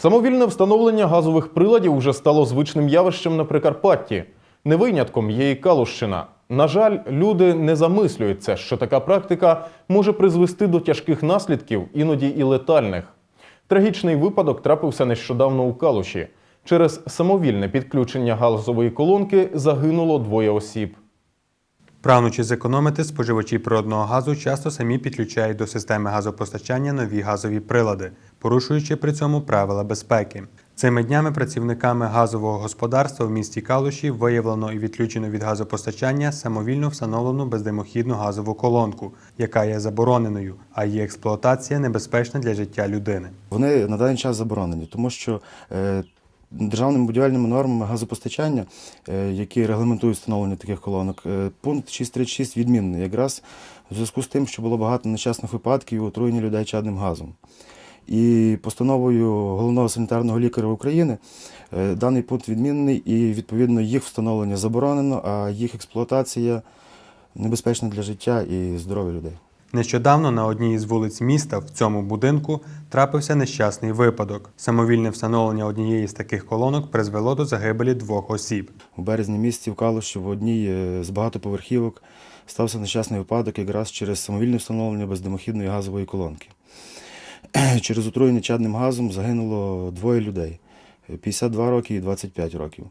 Самовільне встановлення газових приладів уже стало звичним явищем на Прикарпатті. Не винятком є і Калущина. На жаль, люди не замислюються, що така практика може призвести до тяжких наслідків, іноді і летальних. Трагічний випадок трапився нещодавно у Калуші. Через самовільне підключення газової колонки загинуло двоє осіб. Прагнучи зекономити, споживачі природного газу часто самі підключають до системи газопостачання нові газові прилади, порушуючи при цьому правила безпеки. Цими днями працівниками газового господарства в місті Калуші виявлено і відключено від газопостачання самовільно встановлену бездимохідну газову колонку, яка є забороненою, а її експлуатація небезпечна для життя людини. Вони на даний час заборонені, тому що е, державними будівельними нормами газопостачання, е, які регламентують встановлення таких колонок, е, пункт 636 відмінний якраз в зв'язку з тим, що було багато нещасних випадків і отруєння людей чадним газом. І постановою головного санітарного лікаря України е, даний пункт відмінений і відповідно їх встановлення заборонено, а їх експлуатація небезпечна для життя і здоров'я людей. Нещодавно на одній із вулиць міста в цьому будинку трапився нещасний випадок. Самовільне встановлення однієї з таких колонок призвело до загибелі двох осіб. У березні місяці в Калуші в одній е, з багатоповерхівок стався нещасний випадок якраз через самовільне встановлення бездимохідної газової колонки. Через отруєння чадним газом загинуло двоє людей 52 роки і 25 років.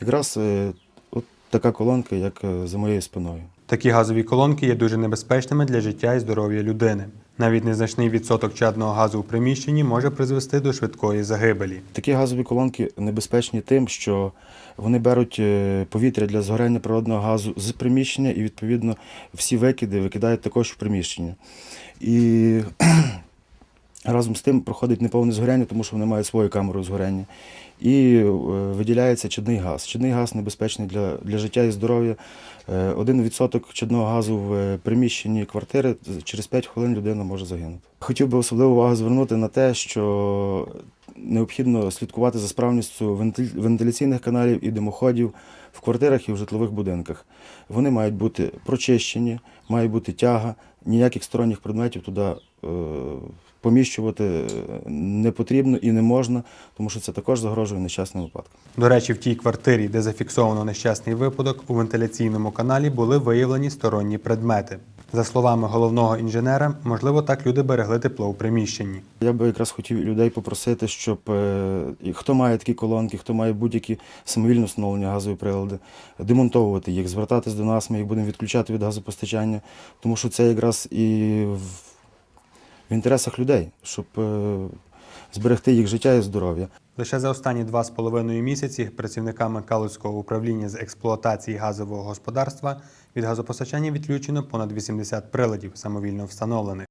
Якраз е, от така колонка, як е, за моєю спиною. Такі газові колонки є дуже небезпечними для життя і здоров'я людини. Навіть незначний відсоток чадного газу у приміщенні може призвести до швидкої загибелі. Такі газові колонки небезпечні тим, що вони беруть е, повітря для згоряння природного газу з приміщення і, відповідно, всі викиди викидають також в приміщення. І разом з тим проходить неповне згоряння, тому що вони мають свою камеру згоряння. І е, виділяється чадний газ. Чадний газ небезпечний для, для життя і здоров'я. Е, Один відсоток чадного газу в е, приміщенні квартири через 5 хвилин людина може загинути. Хотів би особливу увагу звернути на те, що необхідно слідкувати за справністю вентиляційних каналів і димоходів в квартирах і в житлових будинках. Вони мають бути прочищені, має бути тяга, ніяких сторонніх предметів туди поміщувати е, не потрібно і не можна, тому що це також загрожує нещасним випадкам. До речі, в тій квартирі, де зафіксовано нещасний випадок, у вентиляційному каналі були виявлені сторонні предмети. За словами головного інженера, можливо, так люди берегли тепло у приміщенні. Я би якраз хотів людей попросити, щоб е, хто має такі колонки, хто має будь-які самовільно встановлені газові прилади, демонтовувати їх, звертатись до нас, ми їх будемо відключати від газопостачання, тому що це якраз і в, в інтересах людей, щоб е, зберегти їх життя і здоров'я. Лише за останні два з половиною місяці працівниками Калицького управління з експлуатації газового господарства від газопостачання відключено понад 80 приладів самовільно встановлених.